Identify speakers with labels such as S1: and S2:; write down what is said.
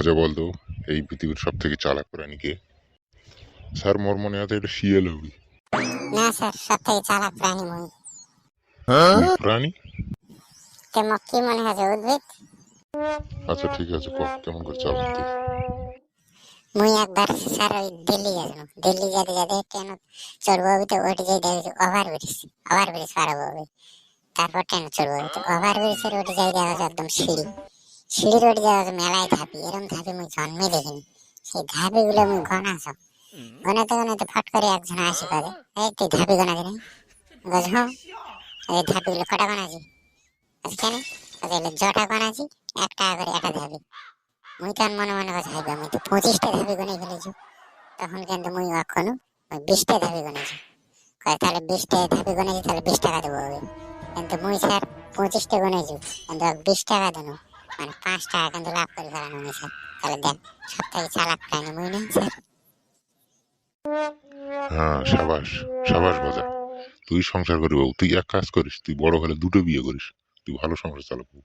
S1: ভজা বলতো এই পৃথিবীর সব থেকে চালাক প্রাণীকে স্যার মোর মনে আছে এটা শিয়াল হবে।
S2: না স্যার সব থেকে চালাক প্রাণী মুই
S1: প্রাণী?
S2: কেমন কি মনে হচ্ছে উদ্ভিদ?
S1: আচ্ছা ঠিক আছে ক কেমন করে চালাক
S2: মুই একবার স্যার ওই দিল্লি গেছিলাম। দিল্লি যেতে যেতে ট্রেন চড়বো তো ওটি যাই দেখেছি ওভার ব্রিজ ওভার ব্রিজ পার হব হবে তারপর ট্রেন চড়বো ওভার ব্রিজের ওটি যাই দেখা একদম সিঁড়ি। সিঁড়ির ওটি যাওয়া মেলায় ধাপি এরকম ধাপি মুই জন্মে দেখিনি। সেই ধাপি গুলো মুই গনাছ গনাতে গনাতে ফট করে একজন আসি কাজে এই তুই ধাপি গনা দিনে গজ হ্যাঁ। এই ধাপি গুলো কটা গনাছি কেন? এলে জটা গনাছি এক টাকা করে একটা ধাপি। মুই তখন মনে মনে কথা ভাবি আমি তো পঁচিশটা ধাপি গুনে ফেলেছি। তখন কিন্তু মুই এখনও বিশটা ধাপি গুনেছি কয়, তাহলে বিশটা ধাপি গুনেছি তাহলে বিশ টাকা দেবো। কিন্তু মুই স্যার পঁচিশটা গুনেছি কিন্তু বিশ টাকা দেন। মানে পাঁচ টাকা কিন্তু লাভ করে ফেলানো হয়েছে। তাহলে দেন সপ্তাহে চালাক প্রাণী মুই না স্যার?
S1: হ্যাঁ সাবাস সাবাস বাজা তুই সংসার করি বাবু তুই এক কাজ করিস, তুই বড় হলে দুটো বিয়ে করিস। তুই ভালো সংসার চালাবো।